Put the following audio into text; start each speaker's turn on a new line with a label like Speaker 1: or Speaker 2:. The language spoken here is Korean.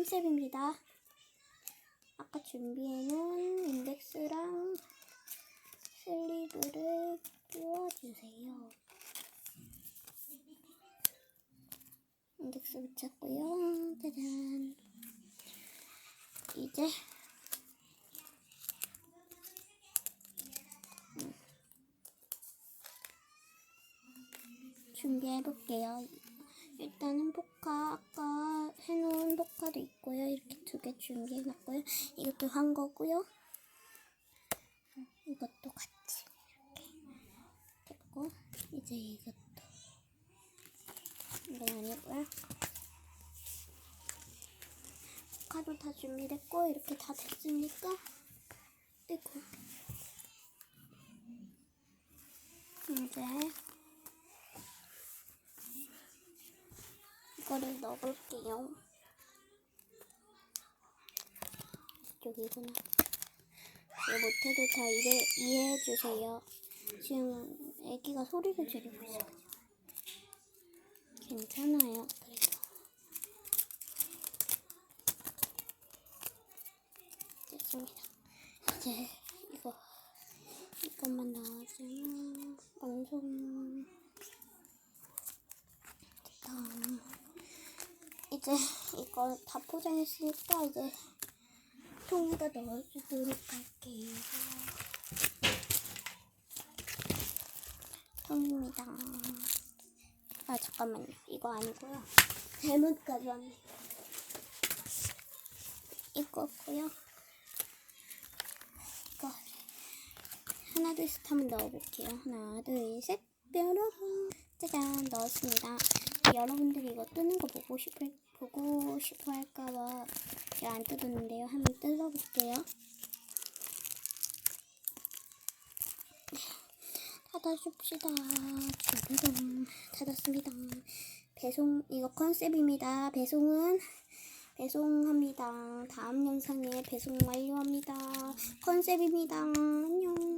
Speaker 1: 컨셉입니다. 아까 준비해놓은 인덱스랑 슬리브를 끼워주세요. 인덱스 붙였고요. 짜잔. 이제 음. 준비해볼게요. 일단은 포카 아까 포카도 있고요. 이렇게 두 개 준비해놨고요. 이것도 한 거고요. 이것도 같이 이렇게 됐고 이제 이것도 이건 아니고요. 포카도 다 준비됐고 이렇게 다 됐으니까 떼고 이제 이거를 넣어볼게요. 이 쪽이구나. 못해도 다 이해, 이해해주세요. 지금 애기가 소리를 지르고 있어가지고. 괜찮아요. 그래도. 됐습니다. 이제 이거, 이것만 넣어주면 완성. 됐다. 이제 이거 다 포장했으니까 이제 통에다 넣어주도록 할게요. 통입니다. 아 잠깐만요. 이거 아니고요. 잘못 가져왔네. 이거고요. 이거 하나 둘 셋 한번 넣어볼게요. 하나 둘 셋 뾰로롱 짜잔 넣었습니다. 여러분들이 이거 뜨는 거 보고 싶을 보고 싶어 할까봐 제가 안 뜯었는데요. 한번 뜯어볼게요. 닫아줍시다. 주르륵 닫았습니다. 배송 이거 컨셉입니다. 배송은 배송합니다. 다음 영상에 배송 완료합니다. 컨셉입니다. 안녕.